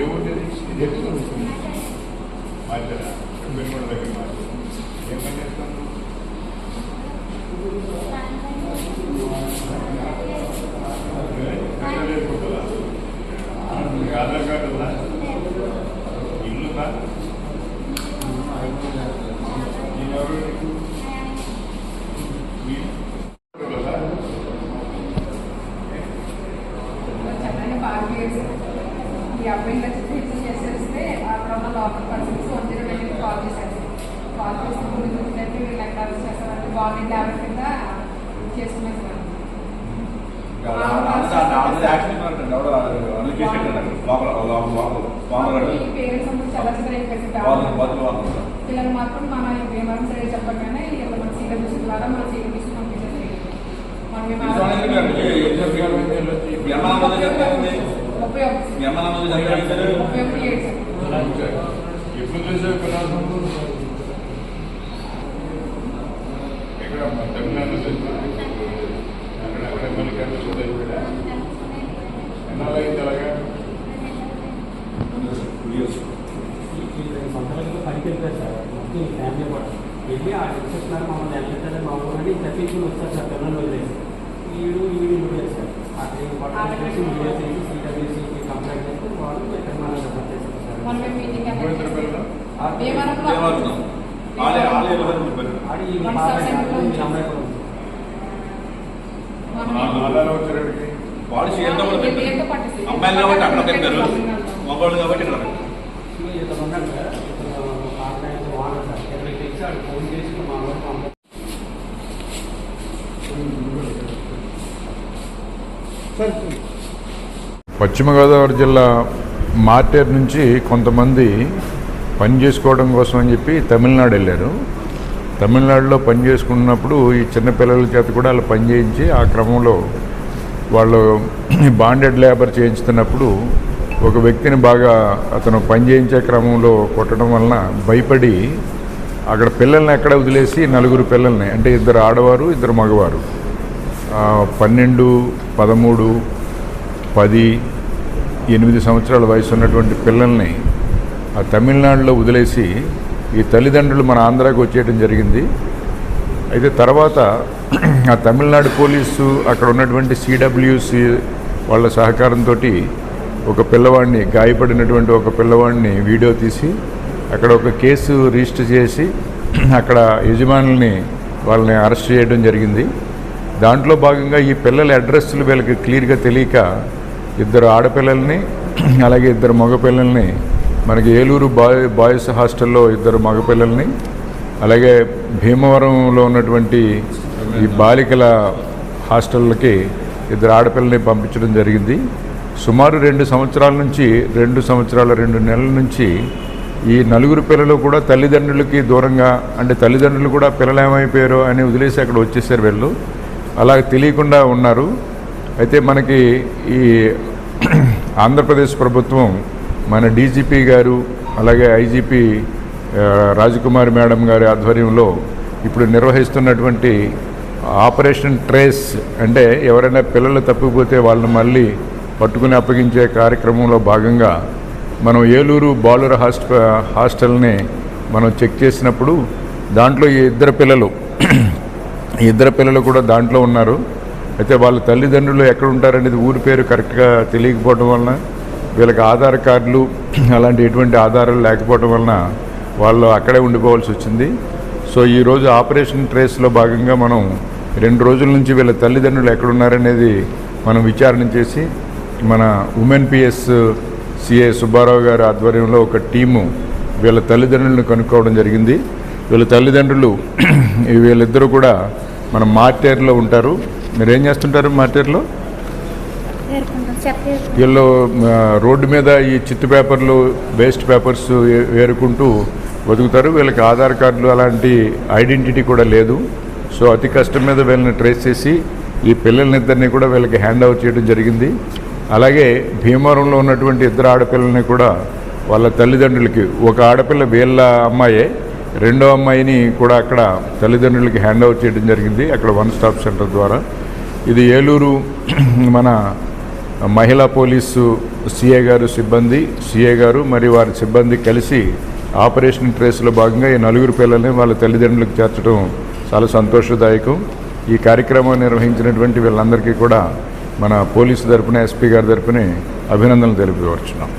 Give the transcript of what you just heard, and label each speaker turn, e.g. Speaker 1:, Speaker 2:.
Speaker 1: ఏముండేది ఇది ఎప్పుడు మార్చారా పెనుగొండ దగ్గర మార్చారు ఏం పని చేస్తాను ఆధార్ కార్డు ఉందా
Speaker 2: ఈ అబ్బాయిని వచ్చి రిసీవ్ చేసేస్తే అక్కడ ఉన్న లోకల్ పర్సన్స్ వన్ జీరో నైన్కి కాల్ చేశారు కాల్ చేసిన గురించి వచ్చినట్టు వీళ్ళు ఎక్కడ అరెస్ట్ చేస్తామంటే గవర్నమెంట్ ల్యాబ్ కింద పిల్లలు మాత్రం మన ఏమైనా సరే చెప్పగానే మన సీరియస్ ద్వారా మన సీరియస్ పంపించేది మనం
Speaker 1: ఎప్పుడు చూసావు పిల్లలు ఎక్కడ తమిళనాడు అక్కడ అక్కడ మళ్ళీ చదువుతాడు ఎన్నాళ్ళు అయింది అలాగా
Speaker 3: సంతలో పనికి వెళ్తారు సార్ మొత్తం ఈ ఫ్యామిలీ కూడా వెళ్ళి ఆ వచ్చేస్తున్నారు మమ్మల్ని వెళ్ళించారు మా ఊరని తప్పించుకుని వచ్చారు సార్ పిల్లలు వదిలేసి వీడు వీడు వదిలేదు సార్ ఆ ట్రైన్ పట్టాలి చేసి వీడియో చేసి సిడబ్ల్యూసీకి కంప్లైంట్ చేస్తే వాళ్ళు ఎక్కడ మనం రిపోర్ట్ చేశారు సార్
Speaker 2: మనం మీటింగ్
Speaker 1: ఇద్దరు పిల్లలు
Speaker 2: భీమవరంలో.
Speaker 1: ఆధారం వచ్చేటికి
Speaker 4: వాడు. అమ్మాయిలు కాబట్టి అక్కడ పెట్టారు. మగవాళ్ళు కాబట్టి ఇక్కడ
Speaker 3: చేసి
Speaker 1: పశ్చిమ గోదావరి జిల్లా మార్టేర్ నుంచి కొంతమంది పని చేసుకోవడం కోసం అని చెప్పి తమిళనాడు వెళ్ళారు. తమిళనాడులో పని చేసుకున్నప్పుడు ఈ చిన్న పిల్లల చేత కూడా వాళ్ళు పని చేయించి ఆ క్రమంలో వాళ్ళు బాండెడ్ లేబర్ చేయించుతున్నప్పుడు ఒక వ్యక్తిని బాగా అతను పని చేయించే క్రమంలో కొట్టడం వలన భయపడి అక్కడ పిల్లల్ని ఎక్కడ వదిలేసి నలుగురు పిల్లల్ని అంటే ఇద్దరు ఆడవారు ఇద్దరు మగవారు పన్నెండు పదమూడు పది ఎనిమిది సంవత్సరాల వయసు ఉన్నటువంటి పిల్లల్ని ఆ తమిళనాడులో వదిలేసి ఈ తల్లిదండ్రులు మన ఆంధ్రాకి వచ్చేయడం జరిగింది. అయితే తర్వాత ఆ తమిళనాడు పోలీసు అక్కడ ఉన్నటువంటి సిడబ్ల్యూసి వాళ్ళ సహకారంతో ఒక పిల్లవాడిని గాయపడినటువంటి ఒక పిల్లవాడిని వీడియో తీసి అక్కడ ఒక కేసు రిజిస్టర్ చేసి అక్కడ యజమానుల్ని వాళ్ళని అరెస్ట్ చేయడం జరిగింది. దాంట్లో భాగంగా ఈ పిల్లల అడ్రస్లు వీళ్ళకి క్లియర్గా తెలియక ఇద్దరు ఆడపిల్లల్ని అలాగే ఇద్దరు మగపిల్లల్ని మనకి ఏలూరు బాయ్ బాయ్స్ హాస్టల్లో ఇద్దరు మగపిల్లల్ని అలాగే భీమవరంలో ఉన్నటువంటి ఈ బాలికల హాస్టళ్ళకి ఇద్దరు ఆడపిల్లల్ని పంపించడం జరిగింది. సుమారు రెండు సంవత్సరాల నుంచి రెండు సంవత్సరాల రెండు నెలల నుంచి ఈ నలుగురు పిల్లలు కూడా తల్లిదండ్రులకి దూరంగా అంటే తల్లిదండ్రులు కూడా పిల్లలు ఏమైపోయారో అని వదిలేసి అక్కడ వచ్చేసారు వీళ్ళు. అలా తెలియకుండా ఉన్నారు. అయితే మనకి ఈ ఆంధ్రప్రదేశ్ ప్రభుత్వం మన డీజీపీ గారు అలాగే ఐజీపీ రాజకుమారి మేడం గారి ఆధ్వర్యంలో ఇప్పుడు నిర్వహిస్తున్నటువంటి ఆపరేషన్ ట్రేస్ అంటే ఎవరైనా పిల్లలు తప్పిపోతే వాళ్ళని మళ్ళీ పట్టుకుని అప్పగించే కార్యక్రమంలో భాగంగా మనం ఏలూరు బాలుర హాస్ట హాస్టల్ని మనం చెక్ చేసినప్పుడు దాంట్లో ఈ ఇద్దరు పిల్లలు ఇద్దరు పిల్లలు కూడా దాంట్లో ఉన్నారు. అయితే వాళ్ళ తల్లిదండ్రులు ఎక్కడ ఉంటారనేది ఊరి పేరు కరెక్ట్గా తెలియకపోవడం వలన వీళ్ళకి ఆధార్ కార్డులు అలాంటి ఎటువంటి ఆధారాలు లేకపోవడం వలన వాళ్ళు అక్కడే ఉండిపోవాల్సి వచ్చింది. సో ఈరోజు ఆపరేషన్ ట్రేస్లో భాగంగా మనం రెండు రోజుల నుంచి వీళ్ళ తల్లిదండ్రులు ఎక్కడున్నారనేది మనం విచారణ చేసి మన ఉమెన్ పిఎస్ సిఏ సుబ్బారావు గారి ఆధ్వర్యంలో ఒక టీము వీళ్ళ తల్లిదండ్రులను కనుక్కోవడం జరిగింది. వీళ్ళ తల్లిదండ్రులు వీళ్ళిద్దరూ కూడా మన మార్టేర్లో ఉంటారు. మీరు ఏం చేస్తుంటారు మార్టేర్లో వీళ్ళు రోడ్డు మీద ఈ చిత్తు పేపర్లు వేస్ట్ పేపర్స్ వేరుకుంటూ ఏరుకుంటూ బతుకుతారు. వీళ్ళకి ఆధార్ కార్డులు అలాంటి ఐడెంటిటీ కూడా లేదు. సో అతి కష్టం మీద వీళ్ళని ట్రేస్ చేసి ఈ పిల్లల్నిద్దరిని కూడా వీళ్ళకి హ్యాండ్ ఓవర్ చేయడం జరిగింది. అలాగే భీమవరంలో ఉన్నటువంటి ఇద్దరు ఆడపిల్లల్ని కూడా వాళ్ళ తల్లిదండ్రులకి ఒక ఆడపిల్ల వీళ్ళ అమ్మాయే రెండో అమ్మాయిని కూడా అక్కడ తల్లిదండ్రులకి హ్యాండ్ ఓవర్ చేయడం జరిగింది. అక్కడ వన్ స్టాప్ సెంటర్ ద్వారా. ఇది ఏలూరు మన మహిళా పోలీసు సిఏ గారు సిబ్బంది సిఏ గారు మరియు వారి సిబ్బంది కలిసి ఆపరేషన్ ట్రేస్లో భాగంగా ఈ నలుగురు పిల్లల్ని వాళ్ళ తల్లిదండ్రులకు చేర్చడం చాలా సంతోషదాయకం. ఈ కార్యక్రమం నిర్వహించినటువంటి వీళ్ళందరికీ కూడా మన పోలీసు తరపున ఎస్పీ గారి తరపున అభినందనలు తెలిపివచ్చున్నాం